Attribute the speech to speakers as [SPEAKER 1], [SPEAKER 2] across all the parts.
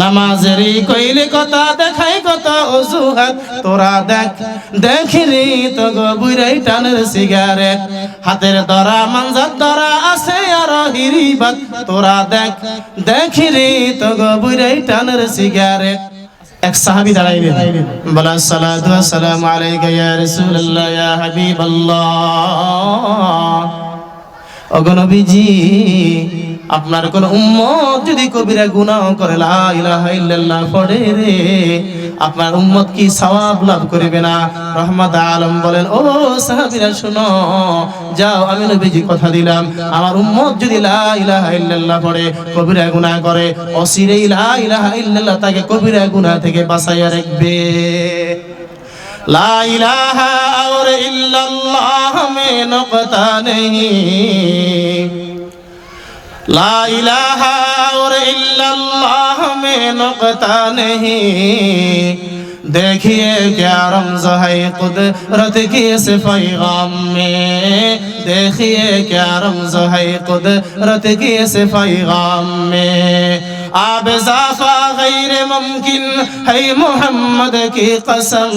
[SPEAKER 1] নামাজেরই কইলে কথা, দেখাই কত অজুহাত। তোরা দেখ দেখিরি তো বুড়াই টানের সিগারেট হাতের দরা মানজার দরা আছে আর হিরিবাত তোরা দেখ দেখিরি তো বুড়াই টানের সিগারেট এক সাহাবী দাঁড়াইলেন। বলা সালাতু ওয়াসসালামু আলাইকা ইয়া রাসূলুল্লাহ, ইয়া হাবিবাল্লাহ। অগনবীজি আপনার কোন উম্মত যদি কবিরা গুনাহ করে লা ইলাহা ইল্লাল্লাহ পড়ে রে আপনার উম্মত কি সওয়াব লাভ করবে না রহমত আলম বলেন ও সাহাবীরা শুনো যাও আমি নবীজি কথা দিলাম আমার উম্মত যদি লা ইলাহা ইল্লাল্লাহ পড়ে কবিরা গুনাহ করে অসিরেই লা ইলাহা ইল্লাল্লাহ তাকে কবিরা গুনাহ থেকে বাঁচাইয়া রাখবে لا इलाह और इल्लल्लाह में नुकता नहीं لا الہ اور الا اللہ میں نقطہ نہیں دیکھیے کیا رمز ہے قدرت کی اس پیغام میں دیکھیے کیا رمز ہے قدرت کی اس پیغام میں আবেজাফা গাইরে মুমকিন হাই মুহাম্মদ কি কসম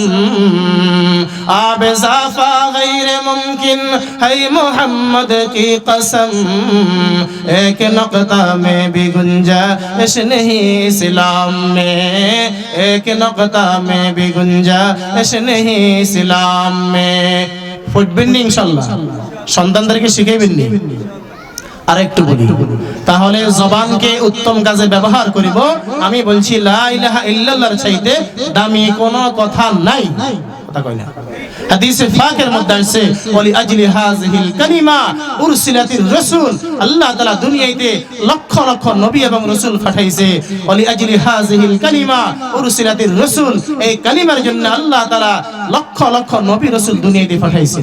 [SPEAKER 1] আবেজাফা গাইরে মুমকিন হাই মুহাম্মদ কি কসম এক নকতা মে ভি গুঞ্জাইশ নেহি মে এক নকতা মে ভি গুঞ্জাইশ মে ফুটবেন নি ইনশাআল্লাহ সন্তানদেরকে শিখাইবেন নি? আর বলি। তাহলে জবানকে উত্তম কাজে ব্যবহার করিব। আমি বলছি ইল্লাল্লাহর চাইতে দামি কোনো কথা নাই। কথা কই না। হাদিসে মধ্যে আছে আজলি হাযিহিল কালিমা উরসিলাতির রাসূল। আল্লাহ তাআলা দুনিয়াতে লক্ষ লক্ষ নবী এবং রাসূল পাঠাইছে ওলি আজলি হাযিহিল কালিমা উরসিলাতির রাসূল। এই কালিমার জন্য আল্লাহ তাআলা লক্ষ লক্ষ নবী রাসূল দুনিয়াতে পাঠাইছে।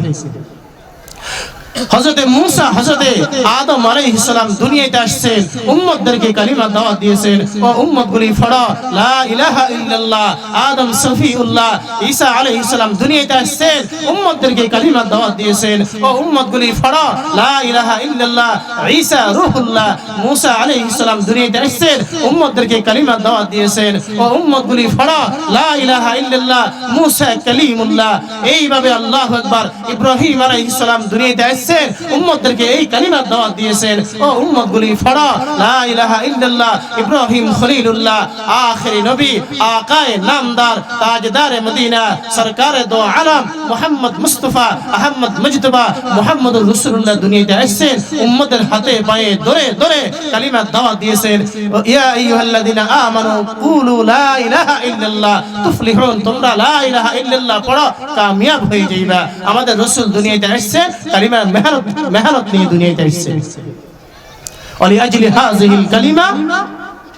[SPEAKER 1] হযরতে মূসা, হযরতে আদম আলাইহিস সালাম দুনিয়াতে আসছেন, উম্মতদেরকে কালিমা দাওয়াত দিয়েছেন, ও উম্মতগুলি পড়ো, লা ইলাহা ইল্লাল্লাহ, আদম সফিউল্লাহ, ঈসা আলাইহিস সালাম দুনিয়াতে আসছেন, উম্মতদেরকে কালিমা দাওয়াত দিয়েছেন, ও উম্মতগুলি পড়ো, লা ইলাহা ইল্লাল্লাহ, ঈসা রূহুল্লাহ, মূসা আলাইহিস সালাম দুনিয়াতে আসছেন, উম্মতদেরকে কালিমা দাওয়াত দিয়েছেন, ও উম্মতগুলি পড়ো, লা ইলাহা ইল্লাল্লাহ, মূসা কালিমুল্লাহ, এইভাবে আল্লাহু আকবার ইব্রাহিম আলাইহিস সালাম দুনিয়াতে আসছেন উম্মতদেরকে এই কালিমার দাওয়াত দিয়েছেন। ও উম্মতগুলি পড়ো লা ইলাহা ইল্লাল্লাহ, ইব্রাহিম খলিলুল্লাহ, আখিরি নবী, আকায়ে নামদার, তাজদার মদিনা, সরকার দো আলম, মুহাম্মদ মুস্তাফা, আহমদ মুজতবা, মুহাম্মদুর রাসূলুল্লাহ দুনিয়াতে আসছেন, উম্মতের হাতে পায়ে ধরে ধরে কালিমার দাওয়াত দিয়েছেন। ইয়া আইয়ুহাল্লাযিনা আমানু কুলু লা ইলাহা ইল্লাল্লাহ, তুফলিহুন, তোমরা লা ইলাহা ইল্লাল্লাহ পড়ো, কামিয়াব হয়ে যাইবা। আমাদের রাসূল দুনিয়াতে আসছে কালিমার মেহনত মেহনত নিয়ে কালিমা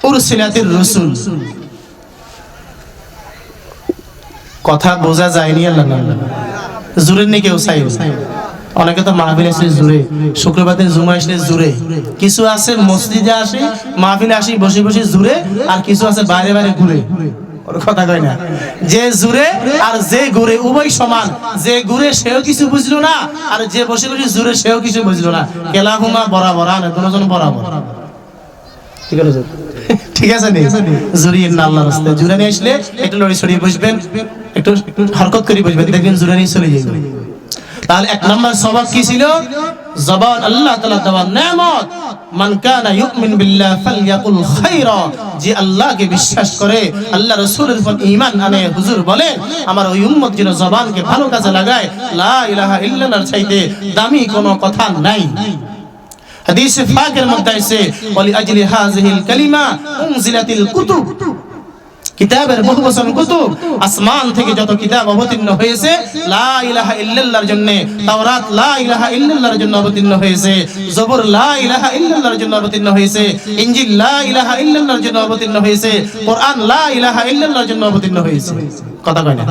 [SPEAKER 1] উরসিলাতির রাসূল। কথা বোঝা যায়নি আল্লাহ জুরের নি কেউ চাই অনেকে তো মাহফিল আসে জুড়ে শুক্রবার দিন জুমা আসলে জুড়ে কিছু আছে মসজিদে আসে, মাহফিলে আসি, বসে বসে জুড়ে আর কিছু আছে বাইরে বাইরে ঘুরে। কথা কয় না। যে জুরে আর যে ঘুরে উভয় সমান। যে ঘুরে সেও কিছু বুঝলো না, আর যে বসে বসে জুরে সেও কিছু বুঝলো না। কেলা ঘুমা বরাবর, আনে দুজন বরাবর। ঠিক আছে? ঠিক আসলে একটু লড়ি ছড়িয়ে বসবেন, একটু হরকত করে বসবেন। দেখবেন জুরে নিয়ে চলে যাবে তাহলে এক নম্বর সবক কি ছিল? জবান আল্লাহ তাআলা দেওয়া নেয়ামত। মান কানা ইউমিন বিল্লাহ ফালইয়াকুল খায়রা যে আল্লাহকে বিশ্বাস করে, আল্লাহ রাসূলের উপর ঈমান আনে, হুজুর বলেন আমার ওই উম্মত যেন জবানকে ভালো কাজে লাগায়, লা ইলাহা ইল্লাল্লাহর চাইতে দামি কোনো কথা নাই। হাদিস ফাকের মধ্যে আছে, ওয়ালি আজলি হাযিহিল কালিমা, উনজিলাতিল কুতুব। কিতাবের বহু বচন কুতুব, আসমান থেকে যত কিতাব অবতীর্ণ হয়েছে, লা ইলাহা ইল্লাল্লাহর জন্য, তাওরাত লা ইলাহা ইল্লাল্লাহর জন্য অবতীর্ণ হয়েছে, জবর লা ইলাহা ইল্লাল্লাহর জন্য অবতীর্ণ হয়েছে ইনজিল লা ইলাহা ইল্লাল্লাহর জন্য অবতীর্ণ হয়েছে, কোরআন লা ইলাহা ইল্লাল্লাহর জন্য অবতীর্ণ হয়েছে। কথা কয় না?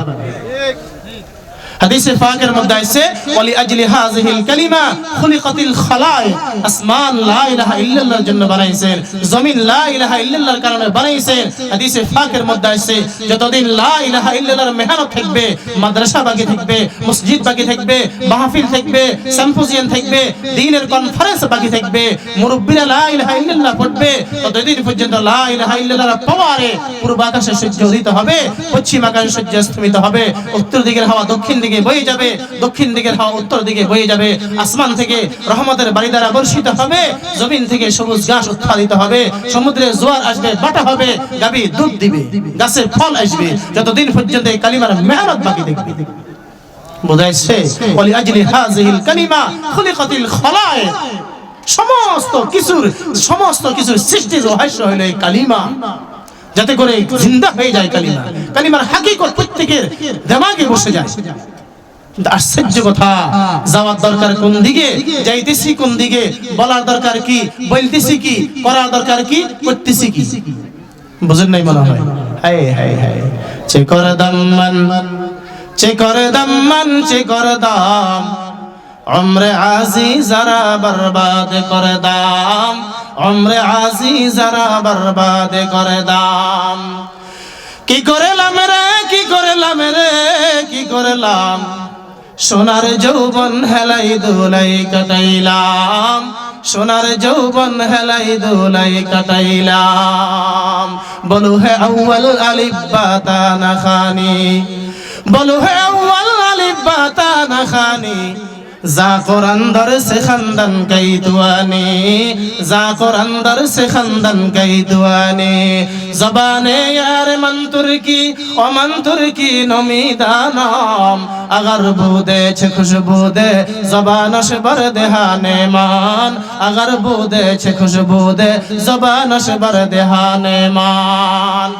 [SPEAKER 1] হাদিসে পাকের মধ্যে আছে ওয়ালি আজলি হাযিহিল কালিমা খুলিকাতিল খালায়েক আসমান লা ইলাহা ইল্লাল্লাহর জন্য বানাইছেন, জমিন লা ইলাহা ইল্লাল্লাহর কারণে বানাইছেন। হাদিসে পাকের মধ্যে আছে যতদিন লা ইলাহা ইল্লাল্লাহর মেহনত থাকবে, মাদ্রাসা বাকি থাকবে, মসজিদ বাকি থাকবে, মাহফিল থাকবে, সিম্পোজিয়াম থাকবে দ্বীনের কনফারেন্স বাকি থাকবে, মুরব্বিরা লা ইলাহা ইল্লাল্লাহ পড়বে, ততদিন পর্যন্ত লা ইলাহা ইল্লাল্লাহর পাওয়ারে পূর্ব আকাশে সূর্য উদিত হবে, পশ্চিম আকাশে সূর্য অস্তমিত হবে, উত্তর দিকের হাওয়া দক্ষিণ দিকে বয়ে যাবে, দক্ষিণ দিকের হাওয়া উত্তর দিকে বয়ে যাবে, আসমান থেকে রহমতের বাড়ি দ্বারা বর্ষিত হবে, জমিন থেকে সবুজ ঘাস উৎপাদিত হবে, সমুদ্রে জোয়ার আসবে, বাটা হবে, গাবি দুধ দিবে, গাছের ফল আসবে, যতদিন পর্যন্ত এই কালিমার মেহনত বাকি দেখবে বোঝাইছে? ওয়ালি আজলি হাযিহিল কালিমা খুলিকাতিল খালায়েক সমস্ত কিছুর সমস্ত কিছুর সৃষ্টির রহস্য হলো এই কালিমা। যাতে করে জিন্দা হয়ে যায় কালিমা। কালিমার হাকিকত প্রত্যেকের দেমাগে বসে যায়। আশ্চর্য কথা, যাওয়ার দরকার কোন দিকে, যাইতেছি কোন দিকে, বলার দরকার কি, বলতেছি কি, করার দরকার কি, করতেছি কি? বুঝেন নাই মনে হয়? হায় হায় হায়। চে করে দাম্মান চে করে দাম্মান চে করে দাম উমরে আজি যারা বরবাদ করে দাম উমরে আজি যারা বরবাদ করে দাম। কি করেলাম রে, কি করেলাম রে, কি করেলাম? সোনার যৌবন হেলাই দোলাই কাটাইলাম, সোনার যৌবন হেলাই দোলাই কাটাইলাম। বলু হে আউ্বাল আলিফ, বাতা না খানি। বলু হে আউ্বাল আলিফ, বাতা না খানি। যা কোরআনদার সে খানদান কাই দুয়ানি, যা কোরআনদার সে খানদান কাই দুয়ানি। জবানে ইয়ার মন্তর কি ও মন্তর কি নমিদানম আগর বুদে ছে খুশবুদে জবানস বর দেহানে মান। আগর বুদে ছে খুশবুদে জবানস বর দেহানে মান।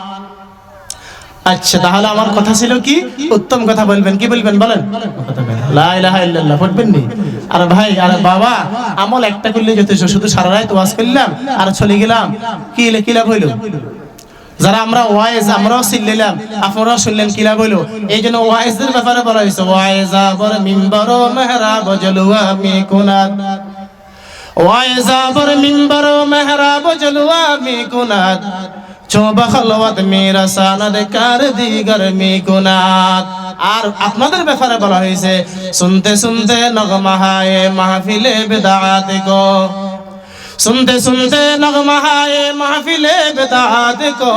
[SPEAKER 1] আচ্ছা তাহলে আমার কথা ছিল কি? উত্তম কথা বলবেন, কি বলবেন, বলেন? পড়বেন নি আর ভাই, আর বাবা, আমল একটা করলে যথেষ্ট, শুধু সারা রাত ওয়াজ করলাম, আর চলে গেলাম। কি কি লাভ হইল? যারা আমরা ওয়াইজ, আমরাও চিল্লাম আপনারাও শুনলেন, কি লাভ হইল? এই জন্য ওয়াইজের ব্যাপারে বলা হয়েছে, ওয়াইজা বর মিম্বর মেহরা বজলুয়া মি কুনাত ওয়াইজা বর মিম্বর মেহরা বজলুয়া মি কুনাত চোবা খলওয়াত মেরা সানাদ কার দিগার মি গুনাত। আর আপনাদের বলা হয়েছে, শুনতে শুনতে নগমা হায় মাহফিলে বেদাত গো। শুনতে শুনতে নগমা হায় মাহফিলে বেদাত গো।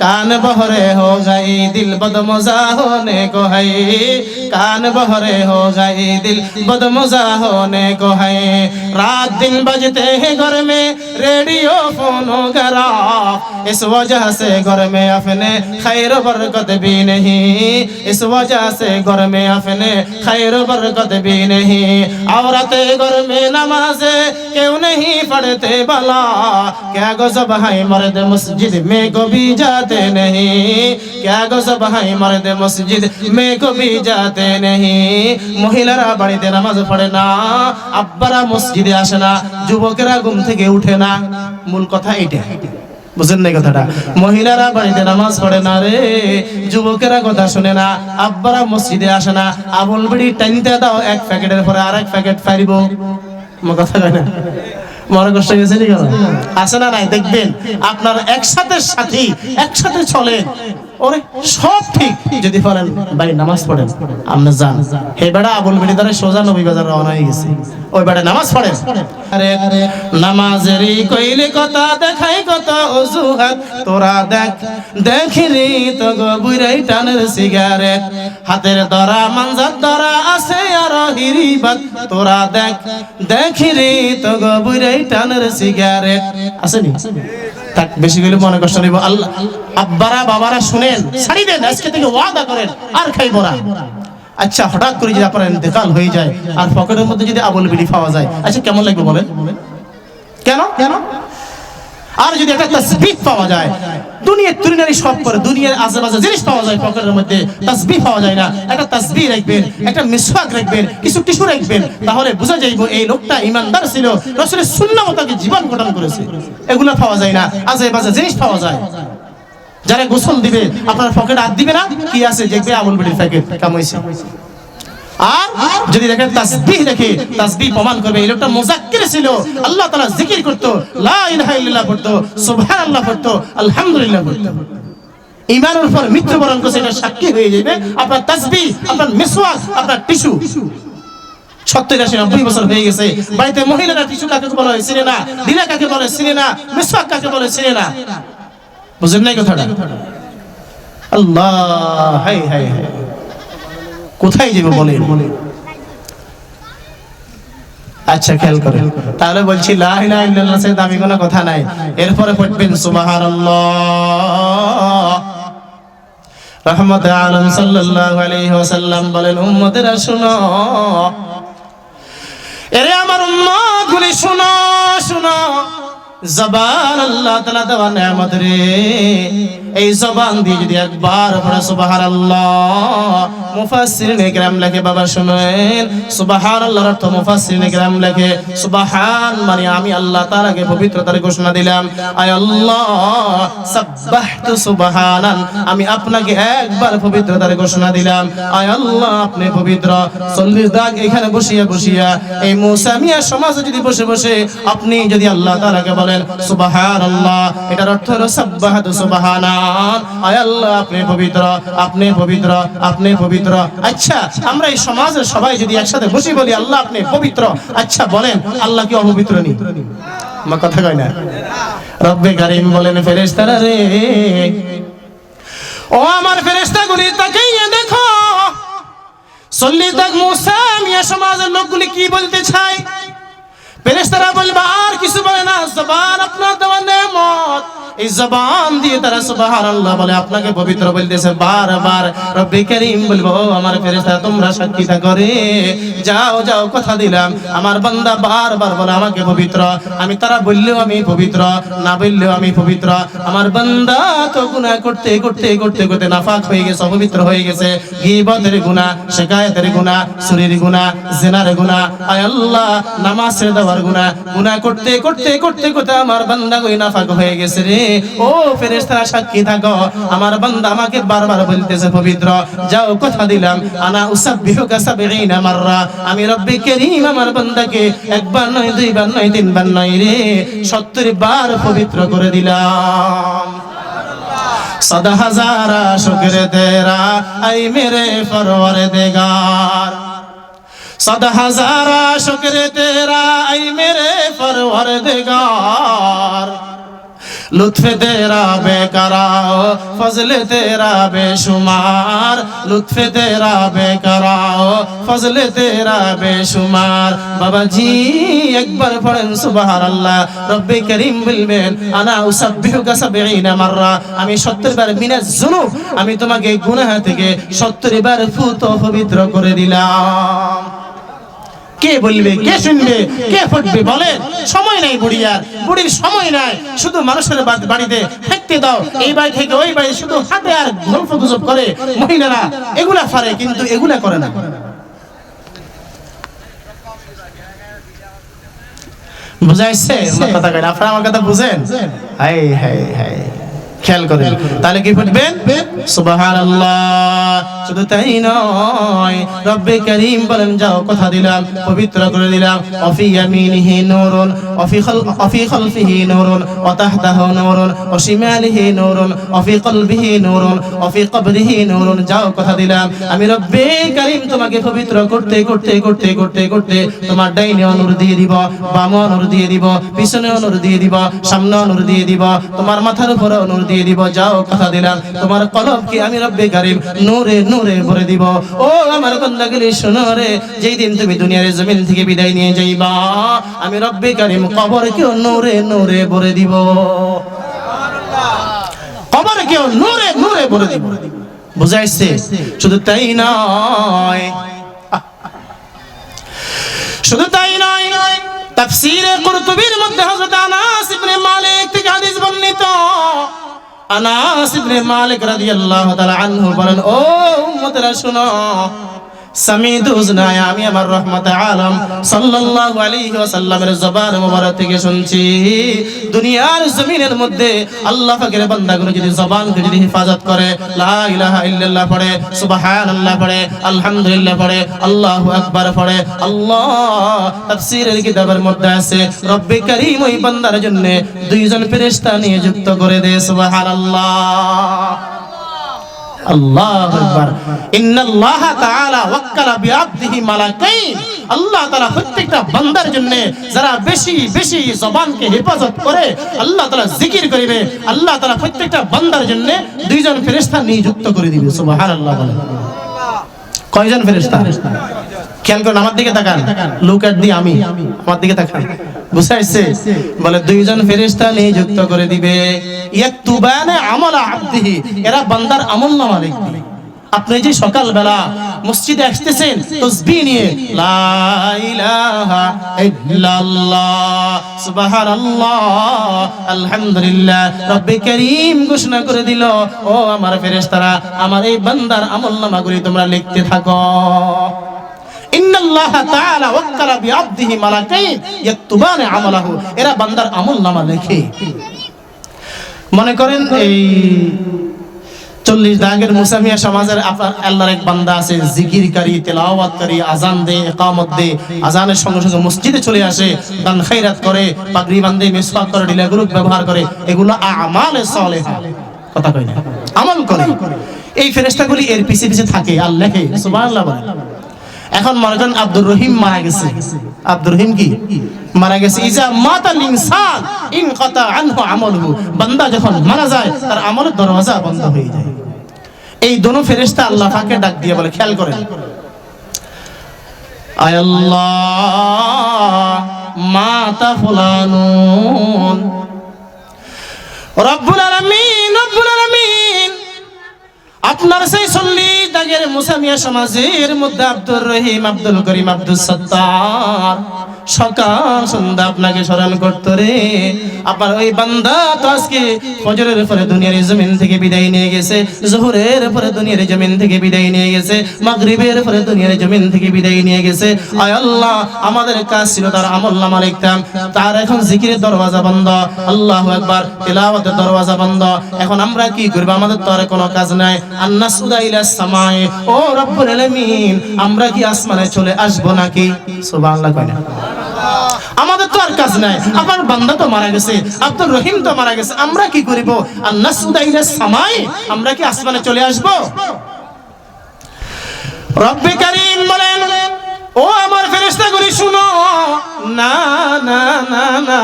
[SPEAKER 1] कान बहरे हो गई दिल बदमजा होने को है कान बहरे हो गई दिल बदमजा होने को है रात दिन बजते हैं घर में रेडियो फोन करा इस वजह से घर में अपने खैर बरकत भी नहीं इस वजह से घर में अपने खैर बरकत भी नहीं औरत घर में नमाजे क्यों नहीं पढ़ते भला क्या गजब है मर्द मस्जिद में को भी जाते नहीं क्या गजब है मर्द मस्जिद में को भी जाते नहीं মহিলারা বাড়িতে নামাজ পড়ে না আব্বারা মসজিদে আসে না যুবকেরা ঘুম থেকে উঠে না মূল কথা এইটা বুঝেন নাই কথাটা মহিলারা বাড়িতে নামাজ পড়ে না রে যুবকেরা কথা শুনে না আব্বারা মসজিদে আসে না আবুল বিড়ি টাইনতে দাও এক প্যাকেটের পরে আর এক প্যাকেট ফারিব আমার কথা কয় না মনে কষ্ট গেছে নি আছে না নাই? দেখবেন আপনার একসাথে সাথী একসাথে চলেন সব ঠিক। যদি পড়েন ভাই, নামাজ পড়েন, আপনি যান। হে বেড়া, আবুল বেড়ি দ্বারা সোজা নবী বাজার রওনা হয়ে গেছে। ওই বেড়া, নামাজ পড়েন। আরে নামাজেরই কইলে কথা, দেখাই কত অজুহাত। তোরা দেখ দেখিরি তো গো বুড়াই টানের সিগারেট। হাতের দরা মানজার দরা আছে আর হিরিবাত। তোরা দেখ দেখিরি তো গো বুড়াই টানের সিগারেট। আসেনি? থাক বেশি গেলে মনে কষ্ট নিব আল্লাহ, আব্বারা, বাবারা শুনেন, ছাড়ি দেন, আজকে থেকে ওয়াদা করেন, আর খাইব না। আচ্ছা হঠাৎ করে যদি আপনার ইন্তেকাল হয়ে যায়, আর পকেটের মধ্যে যদি আবল বিড়ি পাওয়া যায় আচ্ছা কেমন লাগবে বলেন? কেন? কেন? আর যদি একটা তাসবিহ পাওয়া যায়, দুনিয়ার তুরিনারি সব করে দুনিয়ার আশেপাশে জিনিস পাওয়া যায় পকেটের মধ্যে, তাসবিহ পাওয়া যায় না। একটা তাসবিহ রাখবেন, একটা মিসওয়াক রাখবেন, কিছু টিস্যু রাখবেন, তাহলে বোঝা যাইব এই লোকটা ইমানদার ছিল, রসুলের সুন্নাহ মতাকে জীবন গঠন করেছে। এগুলো পাওয়া যায় না আশেপাশে জিনিস পাওয়া যায়। যারা গোসল দিবে, আপনার পকেটে হাত দিবে না? কি আছে? দেখবে আমুল বেটির প্যাকেট কামাইছে। আর যদি দেখেন তাসবিহ দেখে তাসবিহ প্রমাণ করবে, এই লোকটা মুজাক্কির ছিল। আল্লাহ তাআলা জিকির করতো, লা ইলাহা ইল্লাল্লাহ পড়তো, সুবহানাল্লাহ পড়তো, আলহামদুলিল্লাহ পড়তো। ইমানের উপর মৃত্যুবরণ করছে, এটা সাক্ষী হয়ে যাবে। আপনার তাসবিহ, আপনার মিসওয়াক, আপনার টিস্যু। হয়ে আল্লাহ, হাই হাই হাই। কোথায় যাবে বলে আচ্ছা খেয়াল করে তাহলে বলছি, লা ইলাহা দামি কোনো কথা নাই। এরপরে পড়বেন, সুবহানাল্লাহ। রহমত আলম সাল্লাল্লাহু আলাইহি ওয়াসাল্লাম বলেন, উম্মতেরা শুনো। এরে আমার উম্মত গুলি শুনো শুনো। জবান আল্লাহ তাআলা দেওয়া নিয়ামত রে। এই জবান দিয়ে যদি একবার পড়ে সুবহানাল্লাহ মুফাসসিরিন کرام লেখে বাবা শুনেন সুবহানাল্লাহর অর্থ মুফাসসিরিন کرام লেখে সুবহান মানে আমি আল্লাহ তাআলাকে পবিত্রতার ঘোষণা দিলাম আয় আল্লাহ সাব্বাহতু সুবহানান আমি আপনাকে একবার পবিত্রতার ঘোষণা দিলাম আয় আল্লাহ আপনি পবিত্র চল্লিশ দাগ এখানে বসিয়া বসিয়া এই মুসামিয়া সমাজে যদি বসে বসে আপনি যদি আল্লাহ তাআলাকে বলেন সুবহানাল্লাহ এটার অর্থ হলো সাব্বাহাতু সুবহানান আয় আল্লাহ, আপনি পবিত্র আপনি পবিত্র আপনি পবিত্র। আচ্ছা আমরা এই সবাই যদি একসাথে বলি, আল্লাহ আপনি পবিত্র। আচ্ছা বলেন, আল্লাহ কি অপবিত্র নি? আমার কথা কয় না। রব্বে কারিম বলেন, ফেরেশতারা রে। ও আমার ফেরেশতাগুলি, তাকাইয়া দেখো। চল্লিশ দাগ মুসা সমাজের লোকগুলি কি বলতে চায়? ফেরেশতারা বলবে, আর কিছু বলে না, জবান আপনার নেমত। এই জবান দিয়ে তারা বলে, আপনাকে পবিত্র বলতেছে বারবার। রব্বে কারীম বলব, আমার ফেরেশতা, তোমরা সাক্ষী থাকো রে। যাও যাও, কথা দিলাম। আমার বান্দা বারবার বলে, আমাকে পবিত্র। আমি তারা বললেও আমি পবিত্র, না বললেও আমি পবিত্র। আমার বান্দা তো গুনাহ করতে করতে করতে করতে নাফাক হয়ে গেছে, অপবিত্র হয়ে গেছে। গীবতের গুনাহ, শিকায়েতের গুনাহ, চুরির গুনাহ, জিনার গুনাহ। আয় আল্লাহ নামাজ ছেড়ে আমার গুনা গুনা করতে করতে করতে করতে আমার বান্দা গই নাফাক হয়ে গেছে রে? ও ফেরেশতারা সাক্ষী থাকো, আমার বান্দা আমাকে বারবার বলতেছে, পবিত্র, যাও, কথা দিলাম, আনা উসাব্বিহুকা সাবঈনা মাররা। আমি রব্বি করিম, আমার বান্দাকে একবার নয়, দুইবার নয়, তিনবার নয় রে 70 বার পবিত্র করে দিলাম। صد ہزارہ شکر تیرا اے میرے فرور دگار صد ہزارہ شکر تیرا اے میرے پروردگار لطف تیرا بے کراؤ فضل تیرا بے شمار لطف تیرا بے کراؤ فضل تیرا بے شمار بابا جی একবার পড়েন সুবহানাল্লাহ রব্বে করিম বলবেন আনা উসাব্বিহুকা 70 মাররা আমি 70 বার মিনাজ যুনুব আমি তোমাকে গুনাহ থেকে 70 বার ফুত পবিত্র করে দিলাম কে বলবে কে শুনবে কে ফুটবে বলে? সময় নাই বুড়িয়ার। বুড়ির সময় নাই। শুধু মানুষের বাড়িতে হাঁটতে দাও। এই বাড়ি থেকে ওই বাড়ি শুধু হাতে আর গল্প গুজব করে মহিলারা এগুলা ফারে কিন্তু এগুলা করে না। বুঝাইছে? আমার কথা কয় আপনারা আমার কথা বুঝেন? হাই হাই হাই খেয়াল করেন। তাহলে কি ফুটবেন সুবহানাল্লাহ। শুধু তাই নয় রব্বে করিম বলেন যাও কথা দিলাম পবিত্র করে দিলাম। অফি ইয়ামিনিহি নূরুন অফি খাল অফি খালফিহি নূরুন ওয়া তাহতাহু নূরুন ওয়া শিমালিহি নূরুন অফি কলবিহি নূরুন অফি কবরিহি নূরুন। যাও কথা দিলাম। আমি রব্বে করিম তোমাকে পবিত্র করতে করতে করতে করতে করতে তোমার ডাইনে নূর দিয়ে দিব বামে নূর দিয়ে দিব পিছনে নূর দিয়ে দিব সামনে নূর দিয়ে দিব তোমার মাথার উপরে নূর দিয়ে দিব, যাও কথা দিলাম। তোমার কলবকে আমি রব্বে কারিম? নূরে নূরে ভরে দিব। ও আমার বান্দাগুলি, শোনো রে, যেই দিন তুমি দুনিয়ার জমিন থেকে বিদায় নিয়ে যাইবা, আমি রব্বে কারিম কবরকেও নূরে নূরে ভরে দিব। কবরকেও নূরে নূরে ভরে দিব। বুঝাইছে? শুধু তাই নয়। শুধু তাই নয়, তাফসীরে কুরতুবির মধ্যে হযরত আনাস ইবনে মালিক থেকে হাদিস বর্ণিত। আনাস ইবনে মালিক রাদিয়াল্লাহু তাআলা আনহু বলেন ও উম্মতরা শুনো। আমি আমার রহমত আলম। জবান থেকে শুনছি। দুনিয়ার জমিনের মধ্যে আল্লাহ পাকের বান্দাগুলো যদি জবানকে যদি হেফাজত করে, লা ইলাহা ইল্লাল্লাহ পড়ে পড়ে, আলহামদুলিল্লাহ পড়ে, আল্লাহু আকবার পড়ে, আল্লাহ তাফসীরের কিতাবের মধ্যে আছে, রব্বে কারীম ওই বান্দার জন্য দুইজন ফেরেশতা নিয়ে যুক্ত করে দে, সুবহানাল্লাহ। আল্লাহ বান্দার জন্য যারা বেশি বেশি করে আল্লাহ জিকির আল্লাহ প্রত্যেকটা বান্দার জন্য দুইজন ফেরেশতা নিযুক্ত করে দিবে কয়জন ফেরেশতা? খেয়াল করুন, আমার দিকে তাকান। লুক এট দি আমি। আমার দিকে তাকান। বুঝাইছে বলে, দুইজন ফেরেশতা নিযুক্ত করে দিবে। ইয়াকতুবানা আমালা আবদিহি। এরা বান্দার আমলনামা লিখবে আপনি যে সকালবেলা মসজিদে আসতেছেন, তসবিহ নিয়ে আলহামদুলিল্লাহ, রব্বে কারীম ঘোষণা করে দিল। ও আমার ফেরেশতারা, আমার এই বান্দার আমলনামাগুলি তোমরা লিখতে থাকো। এরা বান্দার আমলনামা লেখে। মনে করেন এই চল্লিশ দাগের মুসামিয়া সমাজের আপনার আল্লাহর এক বান্দা আছে আজান দে, একামত দে আজানের সঙ্গে সঙ্গে মসজিদে চলে আসে, দান খাইরাত করে, পাগড়ি বান্ধে মিসওয়াক করে ডিলাগুলো ব্যবহার করে, এগুলো আমালে কথা কই না? আমল করে। এই ফেরেশতাগুলি এর পিছে পিছে থাকে আর লেখে এখন মনে করেন আব্দুর রহিম মারা গেছে। আব্দুর রহিম কি? মারা গেছে। ইজা মাতাল ইনসান ইন কাতা আনহু আমলহু। বান্দা যখন মারা যায়, তার আমলের দরওয়াজা বন্ধ হয়ে যায়। এই দোনো ফেরেশতা আল্লাহ পাকে ডাক দিয়ে বলে, খেয়াল করেন। আয় আল্লাহ, মাতা ফুলানুন। রব্বুল আলামিন আপনার সেই চল্লিশ দাগের মুসামিয়া সমাজের মধ্যে আব্দুর রহিম আব্দুল করিম আব্দুল সত্তার। সকাল সন্ধ্যা আপনাকে স্মরণ করতো রে। আপনার ওই বান্দা তো আজকে ফজরের পরে দুনিয়ার জমিন থেকে বিদায় নিয়ে গেছে, জোহরের পরে দুনিয়ার জমিন থেকে বিদায় নিয়ে গেছে পরে দুনিয়ার জমিন থেকে বিদায় নিয়ে গেছে। আয় আল্লাহ, আমাদের কাজ ছিল তার আমল নামা লিখতাম। তার এখন জিকিরের দরওয়াজা বন্ধ। আল্লাহ একবার তেলাওয়াতের দরওয়াজা বন্ধ। এখন আমরা কি করব? আমাদের তো আর কোনো কাজ নাই। আন্নাস উদাইলা সামায়ে ও রব্বুল আলামিন, আমরা কি আসমানে চলে আসব নাকি? সুবহানাল্লাহ কয় না। আর কাজ নাই। আমার বান্দা তো মারা গেছে, আব্দুর রহিম তো মারা গেছে। আমরা কি করিব? আর নাসুদাইলে সামাই, আমরা কি আসমানে চলে আসব? রব্বে কারীম বলেন, ও আমার ফেরেশতাগুলি শুনো। না না না না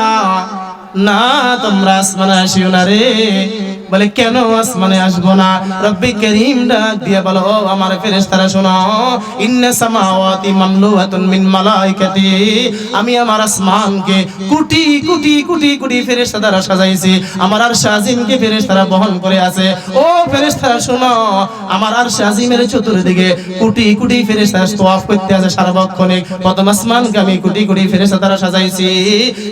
[SPEAKER 1] না, তোমরা আসমানে আসিও না রে। বলে, কেন আসমানে আসব না? রব্বি করিম ডাক দিয়ে বলো, ও আমার ফেরেশতারা, শোনো। ইন্না সামাওয়াতি মামলুআতুন মিন মালাইকাতি। আমি আমার আসমানকে কোটি কোটি কোটি কোটি ফেরেশতা দ্বারা সাজাইছি। আমার আর শাজিমকে ফেরেশতারা বহন করে আছে। ও ফেরেশতারা, শোনো। আমার আর শাজিমের চতুর্দিকে কোটি কোটি ফেরেশতা তওয়াফ করতে আছে সার্বক্ষণিক। প্রথম আসমানকে আমি কোটি কোটি ফেরেশতা দ্বারা সাজাইছি।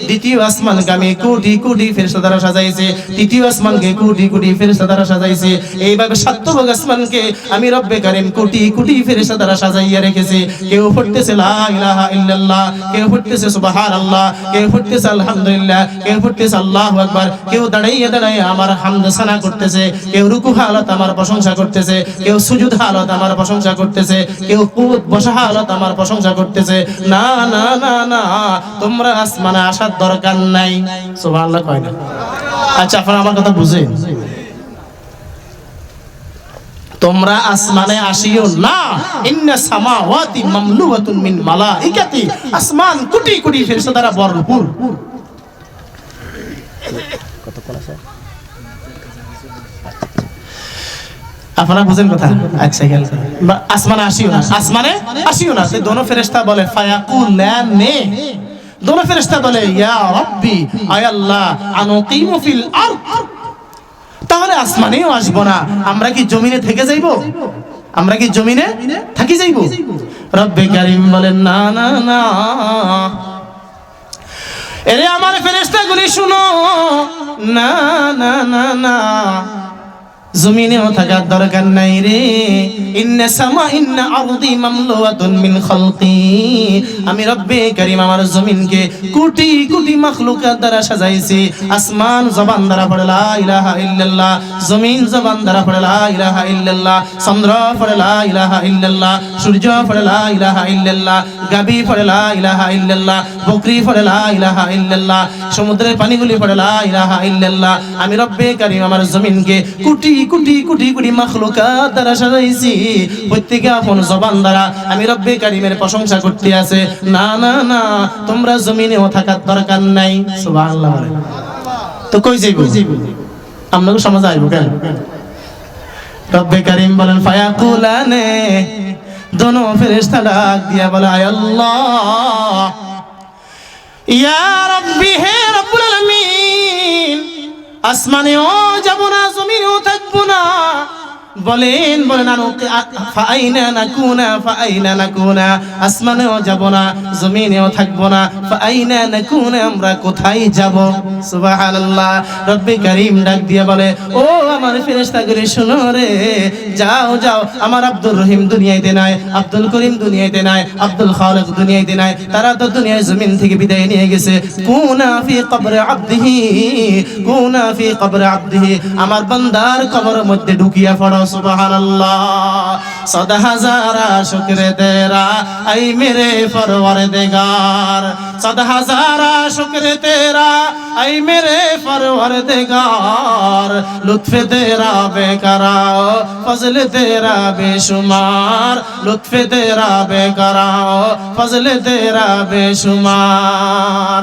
[SPEAKER 1] দ্বিতীয় আসমানকে আমি কোটি কোটি ফেরেশতা দ্বারা সাজাইছি। তৃতীয় আসমানকে কোটি কোটি ফেরেশতা দ্বারা সাজাইছি। এইভাবে সাতভাগ আসমানকে আমি রব্বে কারিম কোটি কোটি ফেরেশতা দ্বারা সাজাইয়া রেখেছি। কেউ পড়তেছে লা ইলাহা ইল্লাল্লাহ, কেউ পড়তেছে সুবহানাল্লাহ, কেউ পড়তেছে আলহামদুলিল্লাহ, কেউ পড়তেছে আল্লাহু আকবার, কেউ দাঁড়াইয়া দাঁড়াইয়া আমার হামদ সানা করতেছে, কেউ রুকু হালত আমার প্রশংসা করতেছে, কেউ সুজুদ হালত আমার প্রশংসা করতেছে, কেউ কুত বসা হালত আমার প্রশংসা করতেছে। না না না না, তোমরা আসমানে আসার দরকার নাই। সুবহানাল্লাহ কয় না। আচ্ছা আপনারা আমার কথা বুঝেন। তোমরা আসমানে আসিও না। ইন্না সামাওয়াতি মামলুআতুন মিন মালাইকাতি। আসমান কোটি কোটি ফেরেশতা দ্বারা ভরপুর। আপনারা বুঝেন কথা? আচ্ছা। বা- আসমানে আসিও না। আসমানে আসিও না। সেই দোনো ফেরেশতা বলে ফায়াকুলানে দোনো ফেরেশতা বলে, ইয়া রাব্বি, আয় আল্লাহ, আনুকিমু ফিল আরদ। তাহলে আসমানেও আসব না। আমরা কি জমিনে থেকে যাইব? আমরা কি জমিনে থাকি যাইব? রব্বে কারিম বলেন, না না না। এরে আমার ফেরেশতাগুলি শুনো। না না না না। জমিনেও থাকার দরকার নাই রে। ইন্না সামা ইন্না আরদি মামলুয়াতুন মিন খালকি। আমি রব্বে কারীম আমার জমিনকে কোটি কোটি মাখলুকাত দ্বারা সাজাইছি। আসমান জবান দ্বারা পড়ে লা ইলাহা ইল্লাল্লাহ, জমিন জবান দ্বারা পড়ে লা ইলাহা ইল্লাল্লাহ, চন্দ্র পড়ে লা ইলাহা ইল্লাল্লাহ, সূর্য পড়ে লা ইলাহা ইল্লাল্লাহ, গাবি পড়ে লা ইলাহা ইল্লাল্লাহ, বকরি পড়ে লা ইলাহা ইল্লাল্লাহ, সমুদ্রের পানিগুলি পড়ে লা ইলাহা ইল্লাল্লাহ। আমি রব্বে কারীম আমার জমিনকে কোটি কোটি কোটি কোটি মাখলুকাত দ্বারা সাজাইছি। প্রত্যেকে আপন জবান দ্বারা। আমি রব্বে কারিমের প্রশংসা করতে আছে। না না না, তোমরা জমিনেও থাকার দরকার নাই। সুবহানাল্লাহ। তো কই যাইব? আপনাকে সমাজ আইব কেন? রব্বে কারিম বলেন, ফায়াকুলানে, দোনো ফেরেশতা ডাক দিয়া বলে, আয় আল্লাহ। ইয়া রব্বি, হে রব্বুল আলামিন আসমানেও যাব না জমিনেও থাকব না। বলেন বলেন ফাআইনা নাকুনা ফাআইনা নাকুনা, আসমানেও যাব না, জমিনেও থাকব না, ফাআইনা নাকুনা, আমরা কোথায় যাব? সুবহানাল্লাহ, রব্বি কারীম ডাক দিয়ে বলে, ও আমার ফেরেশতাগুলি শুনো রে, যাও যাও, আমার আব্দুর রহিম দুনিয়াতে নাই, আব্দুল করিম দুনিয়াতে নাই, আব্দুল খালিক দুনিয়াতে নাই, তারা তো দুনিয়ায় জমিন থেকে বিদায় নিয়ে গেছে। কুনা ফি কবরে আব্দিহি, কুনা ফি কবরে আব্দিহি, আমার বান্দার কবরের মধ্যে ঢুকিয়া পড়ো সুবহানাল্লাহ। সদা হাজারা শুকরে তেরা, আই মেরে পরওয়ারদিগার। সদা হাজারা শুকরে তেরা, আই মেরে পরওয়ারদিগার। লুৎফে তেরা বেকরাও ফজল তেরা বেশুমার। লুৎফে তেরা বেকরাও ফজল তেরা বেশুমার।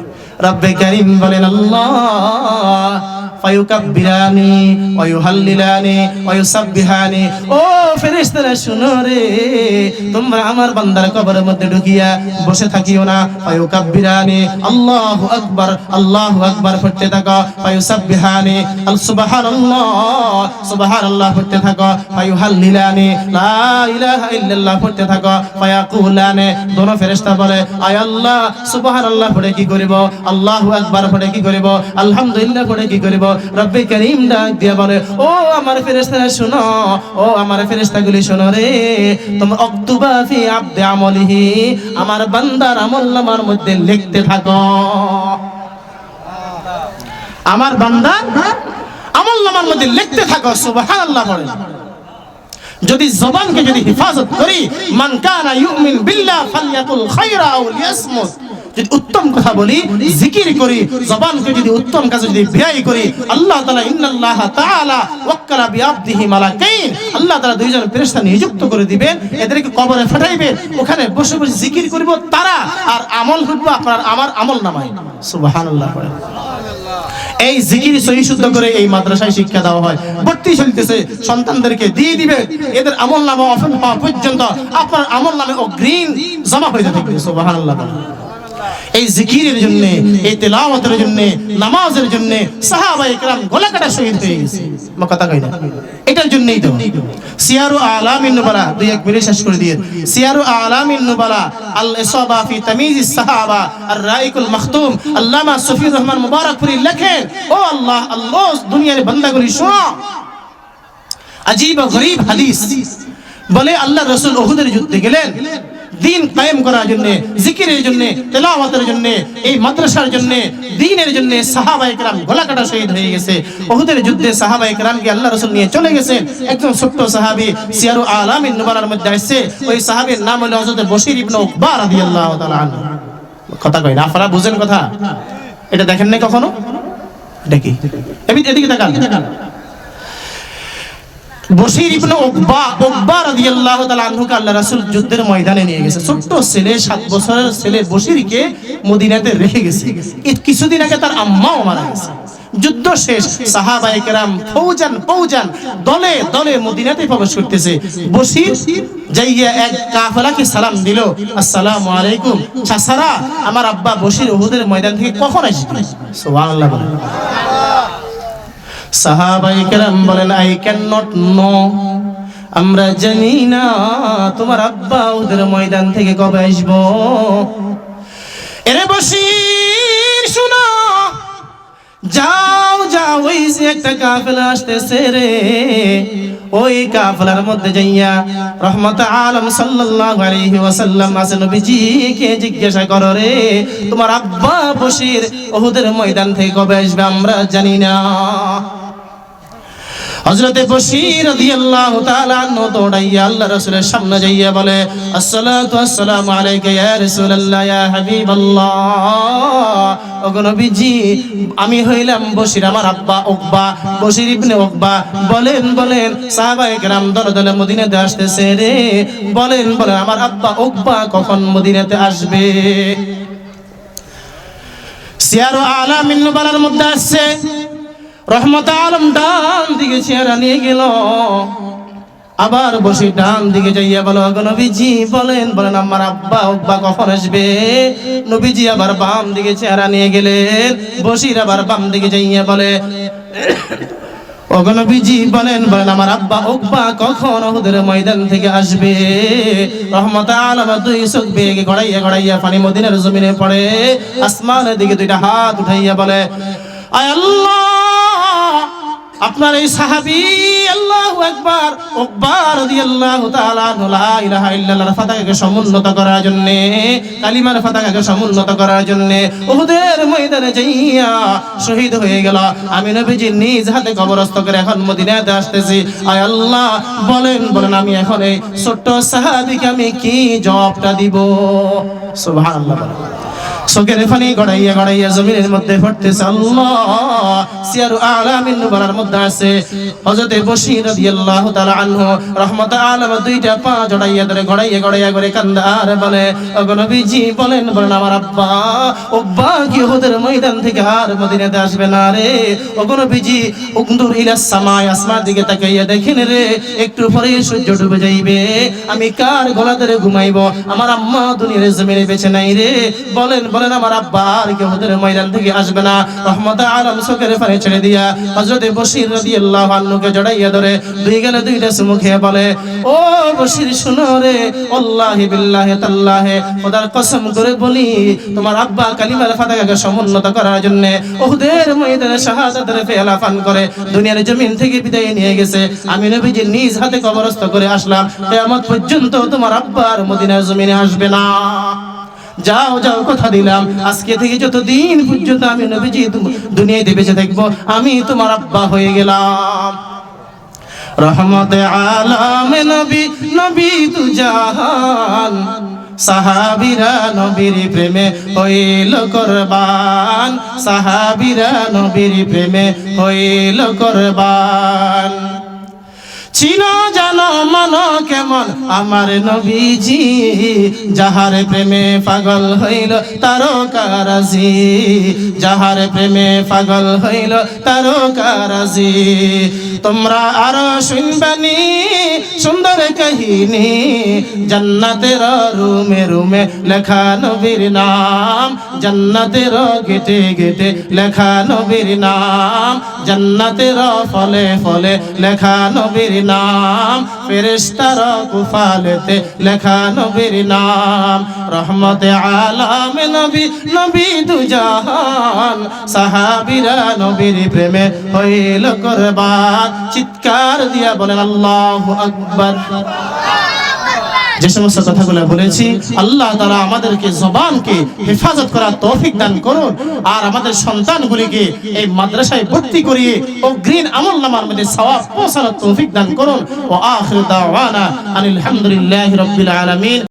[SPEAKER 1] রব্বে কারীম বলেন আল্লাহ ফায়ুকাব্বিরানি ও ফেরেশতারা, শুনো রে, তোমরা আমার বান্দার কবরের মধ্যে ঢুকিয়া বসে থাকিও না। ফায়ুকাব্বিরানি আল্লাহু আকবার আল্লাহু আকবার থাকো। ফায়ুসাব্বিহানি, আল সুবহানাল্লাহ সুবহানাল্লাহ থাকো। ফায়ুহাল্লিলানি, লা ইলাহা ইল্লাল্লাহ থাকো। ফায়াকুলানি, দোনো ফেরেশতা বলে, আয় আল্লাহ, সুবহানাল্লাহ পড়ে কি করিব? আল্লাহু আকবার পড়ে কি করিব? আলহামদুলিল্লাহ পড়ে কি করিব? রব্বে করিম ডাক দিয়ে বলে, ও আমার ফেরেশতারা শুনো, ও আমার ফেরেশতাগুলি শুনো রে। তোমরা অক্তুবা ফি আবদে আমলিহি, আমার বান্দার আমল নামার মধ্যে লিখতে থাকো। আমার বান্দা আমল নামার মধ্যে লিখতে থাকো, সুবহানাল্লাহ পড়ে যদি জবানকে যদি হেফাজত করি, মান কানা ইউমিন বিল্লাহ ফালইয়াকুল খায়রা আও লিয়াসমুত। যদি উত্তম কথা বলি, জিকির করি, জবানকে যদি উত্তম কাজে যদি ব্যয় করি, আল্লাহ তাআলা ইন্নাল্লাহ তাআলা ওয়াক্কালা বিআবদিহি মালাকাইন। আল্লাহ তাআলা দুইজন ফেরেশতা নিযুক্ত করে দিবেন, এদেরকে কবরে ফাটাইবে ওখানে বসে বসে জিকির করব তারা, আর আমল করব আপনার আমার আমল নামায়। সুবহানাল্লাহ এই জিকির সহি শুদ্ধ করে এই মাদ্রাসায় শিক্ষা দেওয়া হয়। ভর্তি চলতেছে, সন্তানদেরকে দিয়ে দিবে, এদের আমল নামা অফেন হওয়া পর্যন্ত আপনার আমল নামে অগ্রিম জমা হয়ে থাকবে সুবহানাল্লাহ। এই জিকিরের জন্য, এই তেলাওয়াতের জন্য, নামাজের জন্য সাহাবা ইকরাম গলা কাটা শহীদ হয়ে গেছে। আমার কথা কই না? এটার জন্যই তো। সিয়ারু আলামিন নুবালা, দুই এক মিনিট শেষ করে দিয়ে। সিয়ারু আলামিন নুবালা আল ইসাবা ফি তামিজ সাহাবা আর রাইকুল মাখতুম, আল্লামা সফিউর রহমান মুবারকপুরি লেখেন, ও আল্লাহ আল্লাহ, দুনিয়ার বান্দাগুলি শোনো। আজীব গরিব হাদিস। বলে আল্লাহ রসুল ওহুদের যুদ্ধে গেলেন। দিন কায়েম করার জন্য, জিকিরের জন্য, তেলাওয়াতের জন্য, এই মাদ্রাসার জন্য, দিনের জন্য সাহাবা একরাম গলা কাটা শহীদ হয়ে গেছে। ওহুদের যুদ্ধে সাহাবা একরামকে আল্লাহ রসুল নিয়ে চলে গেছে। একজন ছোট্ট সাহাবী সিয়ারু আলামিন নুবালার মধ্যে আসছে। ওই সাহাবীর নাম হলো হযরত বশির ইবনে উকবা রাদিয়াল্লাহু তাআলা আনহু। কথা কই না, আপনারা বুঝেন কথা? এটা দেখেন নাই কখনো? এটা কি? এদিকে তাকান। বশির ইবনে উকবা উকবা রাদিয়াল্লাহু তাআলা আনহুকে আল্লাহ রাসূল যুদ্ধের ময়দানে নিয়ে গেছে। ছোট্ট ছেলে 7 বছরের ছেলে বশিরকে মদিনাতে রেখে গেছে। কিছুদিন আগে তার আম্মাও মারা গেছে। যুদ্ধ শেষ, সাহাবায়ে কেরাম ফৌজান ফৌজান দলে দলে মদিনাতে প্রবেশ করতেছে। বসির যাইয়া এক কাফেলাকে সালাম দিল, আসসালামু আলাইকুম। চাচারা, আমার আব্বা বসির উহুদের ময়দান থেকে কখন আসবে? সুবহানাল্লাহ সাহাবাই কেরাম বলেন আই ক্যান নট নো আমরা জানি না তোমার আব্বা ওদের ময়দান থেকে কবে আসব। এরে বসি শোনো। যাও যাও, ওই যে একটা কাফেলা আসতেছে রে। ওই কাফেলার মধ্যে যাইয়া রহমত আলম সাল্লাল্লাহু আলাইহি ওয়াসাল্লাম আছে নবীজিকে জিজ্ঞাসা করো রে, তোমার আব্বা বসির ওহুদের ময়দান থেকে কবে আসবে? আমরা জানি না। হযরতে বশীর রাদিয়াল্লাহু তাআলা দৌড়াইয়া রাসূলের সামনে যাইয়া বলে, আসসালাতু আসসালামু আলাইকা ইয়া রাসূলুল্লাহ, ইয়া হাবিবাল্লাহ। ওগো নবীজি, আমি হইলাম বশীর আমার আব্বা উকবা, বশীর ইবনে উকবা। বলেন বলেন, সাহাবায়ে কেরাম দলে দলে মদিনাতে আসতেছে রে। বলেন বলেন, আমার আব্বা উকবা কখন মদিনাতে আসবে? সিয়ারু আলামিন নুবালার মধ্যে আসছে। রহমত আলম ডান দিকে চেহারা নিয়ে গেল। আবার বসে ডান দিকে যাইয়া বলো নবীজি বলেন বলেন আমার আব্বা আব্বা কখন আসবে? নবীজি আবার বাম দিকে চেহারা নিয়ে গেলেন। বসির আবার বাম দিকে যাইয়া বলে ওগো নবীজি বলেন বলেন আমার আব্বা উকবা কখন ওদের ময়দান থেকে আসবে? রহমত আলম দুই চোখ বেগে গড়াইয়া গড়াইয়া পানি মদিনার জমিনে পড়ে। আসমানের দিকে দুইটা হাত উঠাইয়া বলে, আয় আল্লাহ আপনার এই সাহাবী আল্লাহু আনহু, লা ইলাহা ইল্লাল্লাহর পতাকাকে সমুন্নত করার জন্য, কালিমার পতাকাকে সমুন্নত করার জন্য উহুদের ময়দানে যাইয়া শহীদ হয়ে গেল। আমি নবীজি নিজ হাতে কবরস্থ করে এখন মদিনাতে আসতেছি। আয় আল্লাহ, বলেন বলেন, আমি এখন এই ছোট্ট সাহাবিকে আমি কি জবাবটা দিব? সুবহানাল্লাহ চোখের পানি গড়াইয়া গড়াইয়া জমিনের মধ্যে পড়তেছে আল্লাহ। সিয়ারু আলামিন নুবালার মধ্যে আছে। হযরতে বশীর রাদিয়াল্লাহু তাআলা আনহু রহমত আলম দুইটা পা জড়াইয়া ধরে গড়াইয়া গড়াইয়া করে কান্দা। আর বলে, ওগো নবীজি বলেন বলেন আমার আব্বা আব্বা, কি ওদের ময়দান থেকে আর মদিনাতে আসবে না রে? ওগো নবীজি, উকদুর ইলা সামায় আসমান দিকে তাকাইয়া দেখেন রে, একটু পরে সূর্য ডুবে যাইবে। আমি কার গলা ধরে ঘুমাইব? আমার আম্মা দুনিয়ার জমিনে বেঁচে নাই রে। বলেন বলেন আমার আব্বা, আর কেউ ওদের ময়দান থেকে আসবে না। রহমত আলম চোখের পানি ছেড়ে দিয়া হজরতে বশির রাদিয়াল্লাহু আনহুকে জড়াইয়া ধরে দুই গেলে দুইটা চুমু খেয়ে বলে, ও বশির, শুনো রে আল্লাহি বিল্লাহি তাল্লাহে, খোদার কসম করে বলি, তোমার আব্বা কালিমার ফাতাকাকে সমুন্নত করার জন্য ওদের ময়দানে শাহাদাতের ফেলা পান করে, দুনিয়ার জমিন থেকে বিদায় নিয়ে গেছে। আমি নবীজি নিজ হাতে কবরস্থ করে আসলাম। কিয়ামত পর্যন্ত তোমার আব্বার মদিনার জমিনে আসবে না। যাও যাও, কথা দিলাম। আজকে থেকে যতদিন পর্যন্ত আমি নবীজি দু- দুনিয়াতে বেঁচে থাকব আমি তোমার আব্বা হয়ে গেলাম। রহমতে আলাম নবী নবী তু জাহান। সাহাবিরা নবীর প্রেমে হইল করবান। সাহাবিরা নবীর প্রেমে হইল করবান। ছিল জানো মন কেমন? আমার নবীজি, যাহার প্রেমে পাগল হইল তারো কারাজি যাহার প্রেমে পাগল হইল তারো কারাজি তোমরা আরও শুনবানি, সুন্দর কাহিনী। জান্নাতের রুমে রুমে লেখা নবীর নাম। জান্নাতের গেটে গেটে লেখা নবীর নাম। জান্নাতের ফলে ফলে লেখা নবীর নাম ফেরেস্তার কুফালেতে লেখা নবীর নাম। রহমতে আলাম নবী নবী দুজাহান। সাহাবীরা নবীর প্রেমে হইল করবান। চিৎকার দিয়া বলেন, আল্লাহু আকবার। যে সমস্ত কথাগুলো বলেছি, আল্লাহ তারা আমাদেরকে জবানকে হেফাজত করার তৌফিক দান করুন। আর আমাদের সন্তানগুলিকে এই মাদ্রাসায় ভর্তি করিয়ে ও গ্রিন আমল নামার মধ্যে সওয়াব পৌঁছানোর তৌফিক দান করুন। ও আখির দাওয়ানা আলহামদুলিল্লাহি রাব্বিল আলামিন।